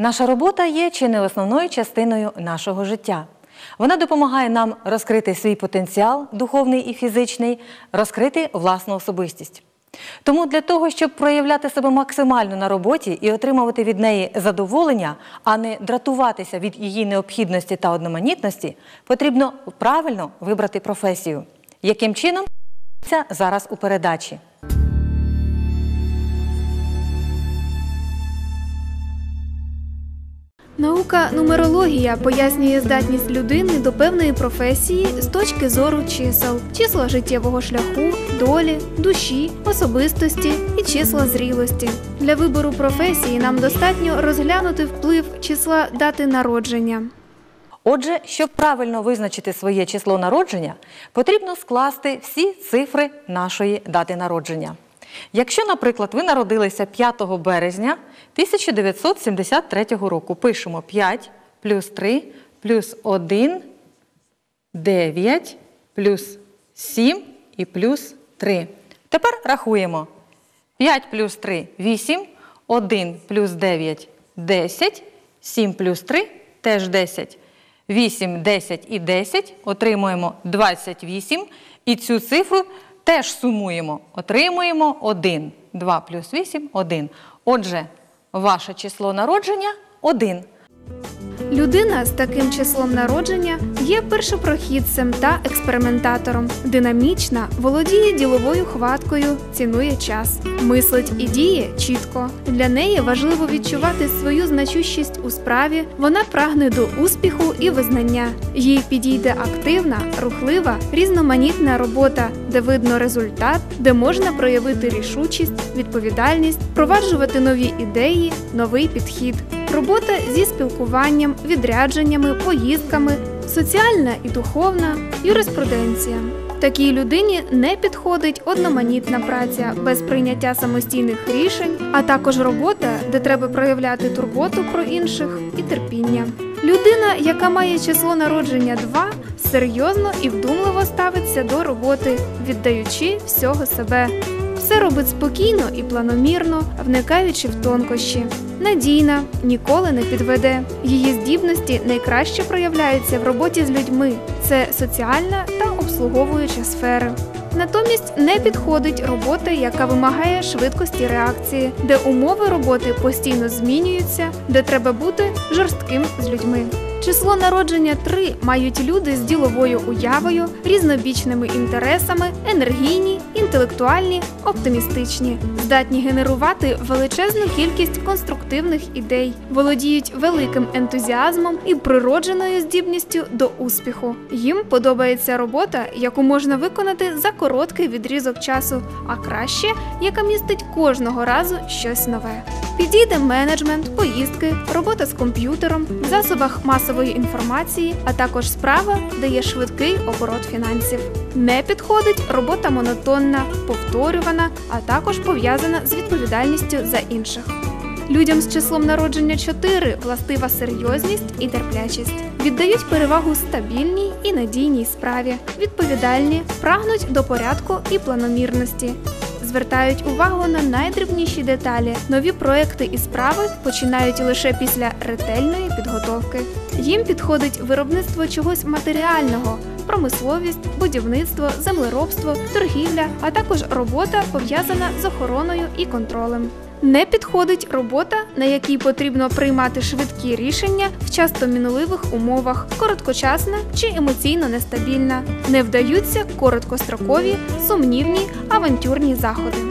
Наша робота є чи не основною частиною нашого життя. Вона допомагає нам розкрити свій потенціал, духовний і фізичний, розкрити власну особистість. Тому для того, щоб проявляти себе максимально на роботі і отримувати від неї задоволення, а не дратуватися від її необхідності та одноманітності, потрібно правильно вибрати професію. Яким чином зараз у передачі? Наука нумерологія пояснює здатність людини до певної професії з точки зору чисел, числа життєвого шляху, долі, душі, особистості і числа зрілості. Для вибору професії нам достатньо розглянути вплив числа дати народження. Отже, щоб правильно визначити своє число народження, потрібно скласти всі цифри нашої дати народження. Якщо, наприклад, ви народилися 5 березня 1973 року, пишемо 5 плюс 3 плюс 1, 9 плюс 7 і плюс 3. Тепер рахуємо. 5 плюс 3 – 8, 1 плюс 9 – 10, 7 плюс 3 – теж 10. 8, 10 і 10 отримуємо 28. І цю цифру теж сумуємо. Отримуємо 1. 2 плюс 8 – 1. Отже, ваше число народження 1. Людина з таким числом народження є першопрохідцем та експериментатором. Динамічна, володіє діловою хваткою, цінує час, мислить і діє чітко. Для неї важливо відчувати свою значущість у справі. Вона прагне до успіху і визнання. Їй підійде активна, рухлива, різноманітна робота, де видно результат, де можна проявити рішучість, відповідальність, впроваджувати нові ідеї, новий підхід. Робота зі спілкуванням, відрядженнями, поїздками, соціальна і духовна, юриспруденція. Такій людині не підходить одноманітна праця без прийняття самостійних рішень, а також робота, де треба проявляти турботу про інших і терпіння. Людина, яка має число народження 2, серйозно і вдумливо ставиться до роботи, віддаючи всього себе. Все робить спокійно і планомірно, вникаючи в тонкощі. Надійна, ніколи не підведе. Її здібності найкраще проявляються в роботі з людьми. Це соціальна та обслуговуюча сфери. Натомість не підходить робота, яка вимагає швидкості реакції, де умови роботи постійно змінюються, де треба бути жорстким з людьми. Число народження 3 мають люди з діловою уявою, різнобічними інтересами, енергійні, інтелектуальні, оптимістичні, здатні генерувати величезну кількість конструктивних ідей, володіють великим ентузіазмом і природженою здібністю до успіху. Їм подобається робота, яку можна виконати за короткий відрізок часу, а краще, яка містить кожного разу щось нове. Підійде менеджмент, поїздки, робота з комп'ютером, в засобах масової інформації, а також справа, де є швидкий оборот фінансів. Не підходить робота монотонна, повторювана, а також пов'язана з відповідальністю за інших. Людям з числом народження 4 властива серйозність і терплячість. Віддають перевагу стабільній і надійній справі, відповідальні, прагнуть до порядку і планомірності. Звертають увагу на найдрібніші деталі. Нові проекти і справи починають лише після ретельної підготовки. Їм підходить виробництво чогось матеріального, промисловість, будівництво, землеробство, торгівля, а також робота пов'язана з охороною і контролем. Не підходить робота, на якій потрібно приймати швидкі рішення в часто мінливих умовах, короткочасна чи емоційно нестабільна. Не вдаються короткострокові, сумнівні, авантюрні заходи.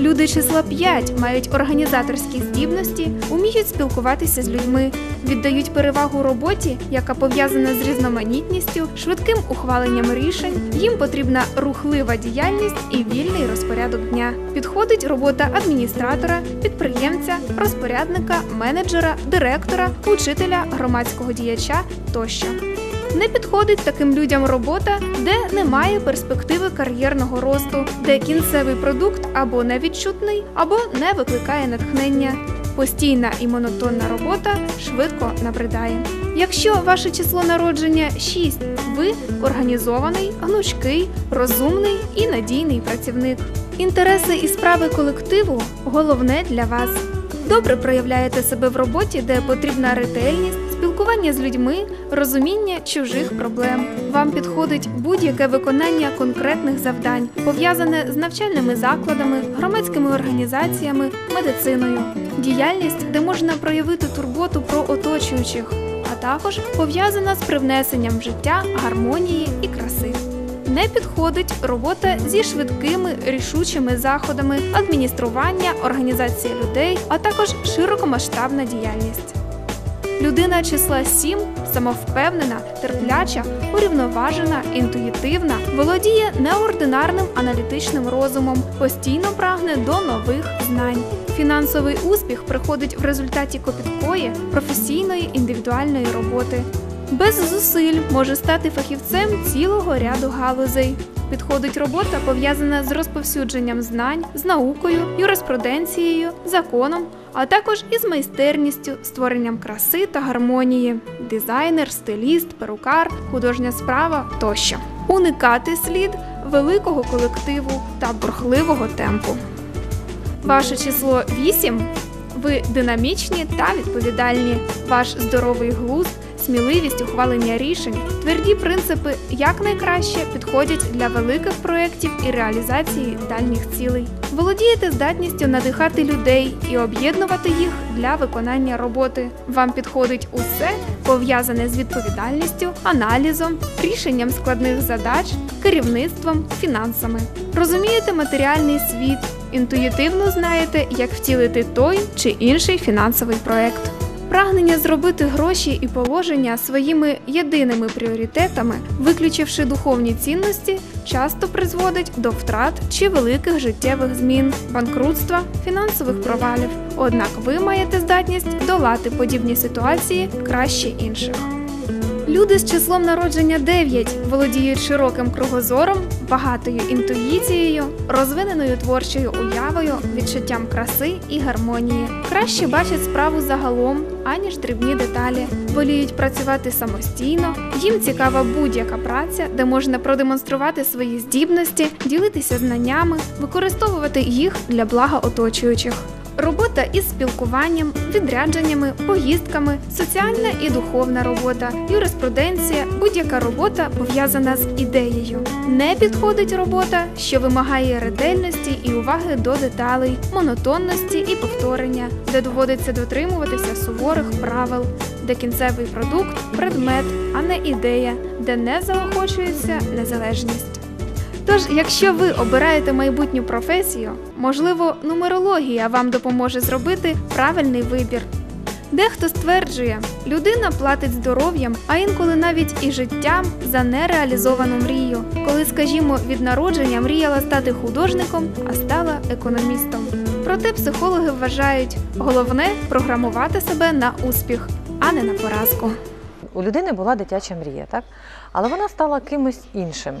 Люди числа 5 мають організаторські здібності, уміють спілкуватися з людьми, віддають перевагу роботі, яка пов'язана з різноманітністю, швидким ухваленням рішень. Їм потрібна рухлива діяльність і вільний розпорядок дня. Підходить робота адміністратора, підприємця, розпорядника, менеджера, директора, учителя, громадського діяча тощо. Не підходить таким людям робота, де немає перспективи кар'єрного росту, де кінцевий продукт або невідчутний, або не викликає натхнення. Постійна і монотонна робота швидко набридає. Якщо ваше число народження 6, ви організований, гнучкий, розумний і надійний працівник. Інтереси і справи колективу головне для вас. Добре проявляєте себе в роботі, де потрібна ретельність, спілкування з людьми, розуміння чужих проблем. Вам підходить будь-яке виконання конкретних завдань, пов'язане з навчальними закладами, громадськими організаціями, медициною, діяльність, де можна проявити турботу про оточуючих, а також пов'язана з привнесенням життя гармонії і краси. Не підходить робота зі швидкими рішучими заходами, адміністрування, організація людей, а також широкомасштабна діяльність. Людина числа 7 самовпевнена, терпляча, урівноважена, інтуїтивна, володіє неординарним аналітичним розумом, постійно прагне до нових знань. Фінансовий успіх приходить в результаті копіткої, професійної індивідуальної роботи. Без зусиль може стати фахівцем цілого ряду галузей. Підходить робота, пов'язана з розповсюдженням знань, з наукою, юриспруденцією, законом, а також із майстерністю, створенням краси та гармонії, дизайнер, стиліст, перукар, художня справа тощо. Уникати слід великого колективу та бурхливого темпу. Ваше число 8. Ви динамічні та відповідальні. Ваш здоровий глузд, сміливість ухвалення рішень, тверді принципи якнайкраще підходять для великих проєктів і реалізації дальніх цілей. Володієте здатністю надихати людей і об'єднувати їх для виконання роботи. Вам підходить усе пов'язане з відповідальністю, аналізом, рішенням складних задач, керівництвом, фінансами. Розумієте матеріальний світ, інтуїтивно знаєте, як втілити той чи інший фінансовий проект. Прагнення зробити гроші і положення своїми єдиними пріоритетами, виключивши духовні цінності, часто призводить до втрат чи великих життєвих змін, банкрутства, фінансових провалів. Однак ви маєте здатність долати подібні ситуації краще інших. Люди з числом народження 9 володіють широким кругозором, багатою інтуїцією, розвиненою творчою уявою, відчуттям краси і гармонії. Краще бачать справу загалом, аніж дрібні деталі. Воліють працювати самостійно. Їм цікава будь-яка праця, де можна продемонструвати свої здібності, ділитися знаннями, використовувати їх для блага оточуючих. Робота із спілкуванням, відрядженнями, поїздками, соціальна і духовна робота, юриспруденція, будь-яка робота пов'язана з ідеєю. Не підходить робота, що вимагає ретельності і уваги до деталей, монотонності і повторення, де доводиться дотримуватися суворих правил, де кінцевий продукт предмет, а не ідея, де не заохочується незалежність. Тож, якщо ви обираєте майбутню професію, можливо, нумерологія вам допоможе зробити правильний вибір. Дехто стверджує, людина платить здоров'ям, а інколи навіть і життям за нереалізовану мрію, коли, скажімо, від народження мріяла стати художником, а стала економістом. Проте психологи вважають, головне програмувати себе на успіх, а не на поразку. У людини була дитяча мрія, так? але вона стала кимось іншим.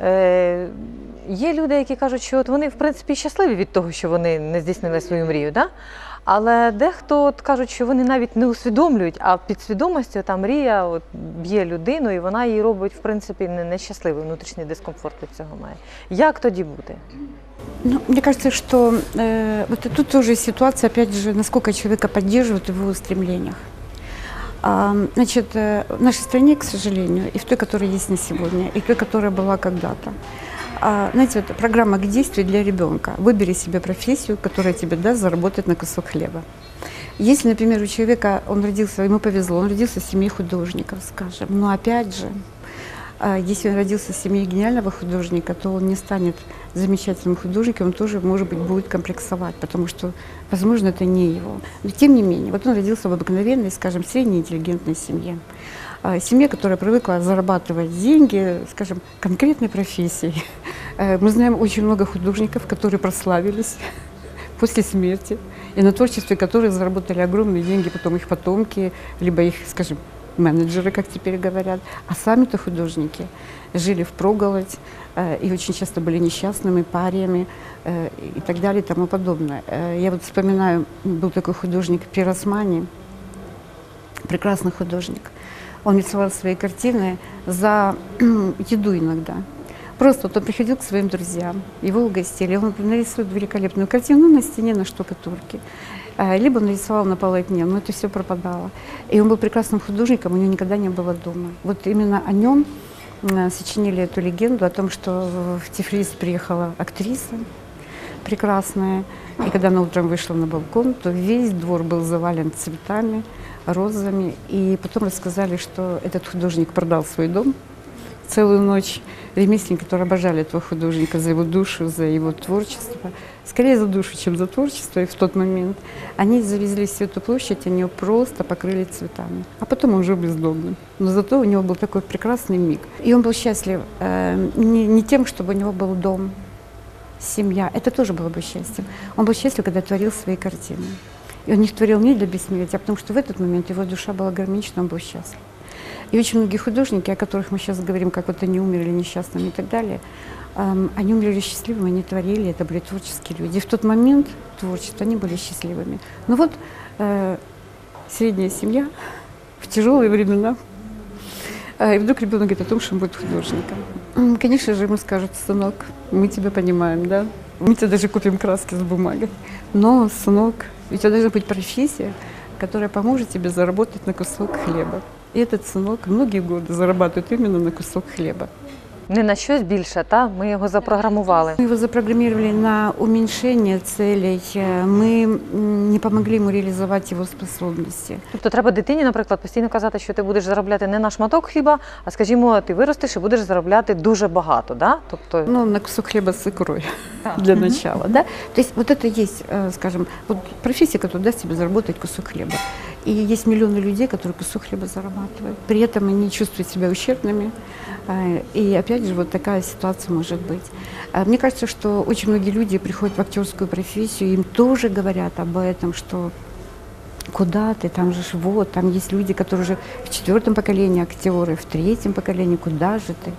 Е, є люди, які кажуть, що от вони в принципі щасливі від того, що вони не здійснили свою мрію. Да? Але дехто от кажуть, що вони навіть не усвідомлюють, а під свідомістю та мрія от, б'є людину, і вона її робить в принципі не- нещасливою, внутрішній дискомфорт від цього має. Як тоді бути? Ну, мне кажется, что э, вот и тут тоже ситуация, опять же, насколько человека поддерживают в его стремлениях. Значит, э, в нашей стране, к сожалению, и в той, которая есть на сегодня, и той, которая была когда-то, а, знаете, вот программа к действию для ребенка. Выбери себе профессию, которая тебе даст заработать на кусок хлеба. Если, например, у человека, он родился, ему повезло, он родился в семье художников, скажем, но опять же, если он родился в семье гениального художника, то он не станет замечательным художником, он тоже, может быть, будет комплексовать, потому что, возможно, это не его. Но тем не менее, вот он родился в обыкновенной, скажем, средней интеллигентной семье. А, Семье, которая привыкла зарабатывать деньги, скажем, конкретной профессией. Э, Мы знаем очень много художников, которые прославились после смерти, и на творчестве которые заработали огромные деньги, потом их потомки, либо их, скажем, менеджеры, как теперь говорят, а сами-то художники жили в проголодь э, и очень часто были несчастными париями э, и так далее и тому подобное. Э, Я вот вспоминаю, был такой художник Пиросмани, прекрасный художник. Он рисовал свои картины за еду иногда. Просто вот он приходил к своим друзьям, его угостили, он нарисует великолепную картину на стене на штукатурке. э, либо он рисовал на полотне, но это все пропадало. И он был прекрасным художником, у него никогда не было дома. Вот именно о нем э, сочинили эту легенду о том, что в Тифлис приехала актриса прекрасная, и когда она утром вышла на балкон, то весь двор был завален цветами, розами, и потом рассказали, что этот художник продал свой дом целую ночь. Ремесленники, которые обожали этого художника за его душу, за его творчество, скорее за душу, чем за творчество, и в тот момент они завезли всю эту площадь, они ее просто покрыли цветами. А потом он уже бездомным. Но зато у него был такой прекрасный миг. И он был счастлив э, не, не тем, чтобы у него был дом, семья. Это тоже было бы счастьем. Он был счастлив, когда творил свои картины. И он их творил не для бессмертия, а потому что в этот момент его душа была гармонична, он был счастлив. И очень многие художники, о которых мы сейчас говорим, как вот они умерли несчастными и так далее, они умерли счастливыми, они творили, это были творческие люди. И в тот момент творчество, они были счастливыми. Но вот э, средняя семья в тяжелые времена, э, и вдруг ребенок говорит о том, что он будет художником. Конечно же, ему скажут, сынок, мы тебя понимаем, да? Мы тебе даже купим краски с бумагой. Но, сынок, у тебя должна быть профессия, которая поможет тебе заработать на кусок хлеба. И этот сынок многие годы зарабатывает именно на кусок хлеба. Не на щось більше, та ми його запрограмували. Мы его запрограммировали на уменьшение целей. Э, Мы м, не помогли ему реализовать его способности. Тобто треба дитині, наприклад, постійно казати, що ти будеш заробляти не на шматок хліба, а скажімо, ти виростеш і будеш заробляти дуже багато. Да? Тобто, Ну, на кусок хлеба с икрой для начала, да? То есть вот это есть, э, скажем, вот профессия, которая даст тебе заработать кусок хлеба. И есть миллионы людей, которые кусок хлеба зарабатывают. При этом они чувствуют себя ущербными. Э, И опять же, вот такая ситуация может быть. А Мне кажется, что очень многие люди приходят в актерскую профессию, им тоже говорят об этом, что куда ты, там же ж вот, там есть люди, которые уже в четвертом поколении актеры, в третьем поколении, куда же ты?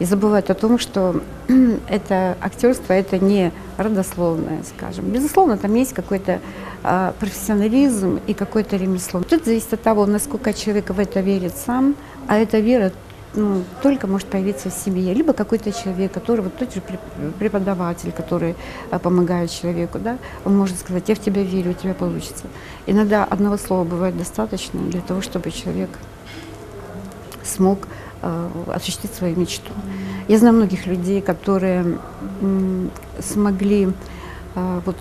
И забывают о том, что это актерство, это не родословное, скажем. Безусловно, там есть какой-то а, профессионализм и какое-то ремесло. Тут зависит от того, насколько человек в это верит сам, а эта вера ну, только может появиться в семье, либо какой-то человек, который вот тот же преп- преподаватель, который а, помогает человеку, да, он может сказать, я в тебя верю, у тебя получится. Иногда одного слова бывает достаточно для того, чтобы человек смог осуществить свою мечту. Я знаю многих людей, которые смогли, э, вот,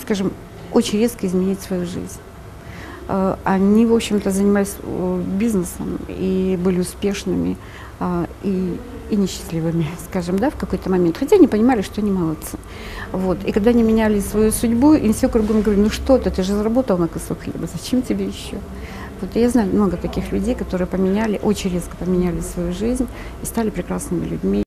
скажем, очень резко изменить свою жизнь. Э, Они, в общем-то, занимались э, бизнесом и были успешными и, и несчастливыми, скажем, да, в какой-то момент. Хотя они понимали, что они молодцы. Вот. И когда они меняли свою судьбу, им все кругом говорили, ну что ты, ты же заработал на кусок хлеба, зачем тебе еще? Вот я знаю много таких людей, которые поменяли, очень резко поменяли свою жизнь и стали прекрасными людьми.